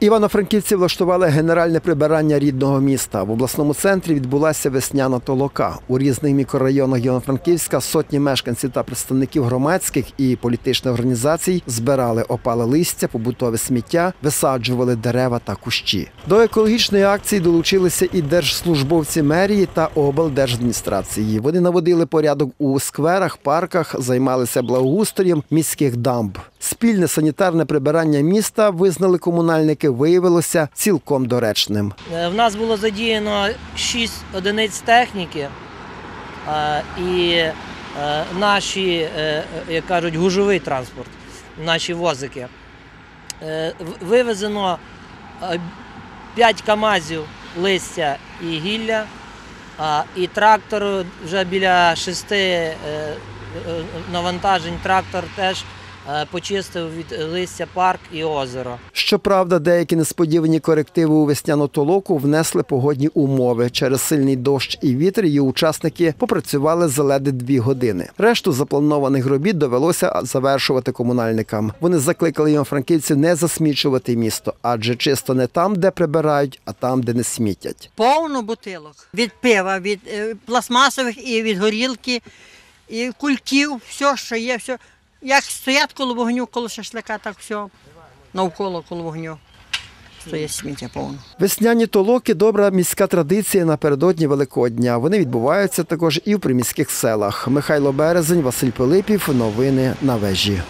Івано-Франківці влаштували генеральне прибирання рідного міста. В обласному центрі відбулася весняна толока. У різних мікрорайонах Івано-Франківська сотні мешканців та представників громадських і політичних організацій збирали опале листя, побутове сміття, висаджували дерева та кущі. До екологічної акції долучилися і держслужбовці мерії та облдержадміністрації. Вони наводили порядок у скверах, парках, займалися благоустроєм міських дамб. Спільне санітарне прибирання міста визнали комунальники, виявилося цілком доречним. Е, В нас було задіяно 6 одиниць техніки, і е, наші, е, як кажуть, гужовий транспорт, наші возики. Вивезено 5 КАМАЗів листя і гілля, і трактор вже біля 6 навантажень трактор теж почистив від листя парк і озеро. Щоправда, деякі несподівані корективи у весняну толоку внесли погодні умови. Через сильний дощ і вітер її учасники попрацювали за ледь дві години. Решту запланованих робіт довелося завершувати комунальникам. Вони закликали івано-франківців не засмічувати місто, адже чисто не там, де прибирають, а там, де не смітять. повно бутилок. Від пива, від е, пластмасових і від горілки, і кульків, все, що є, все. Як стоять коло вогню, коло шашлика, так все. Навколо коло вогню. Стоїть сміття повно. Весняні толоки добра міська традиція напередодні Великодня. Вони відбуваються також і в приміських селах. Михайло Березень, Василь Пилипів. Новини на вежі.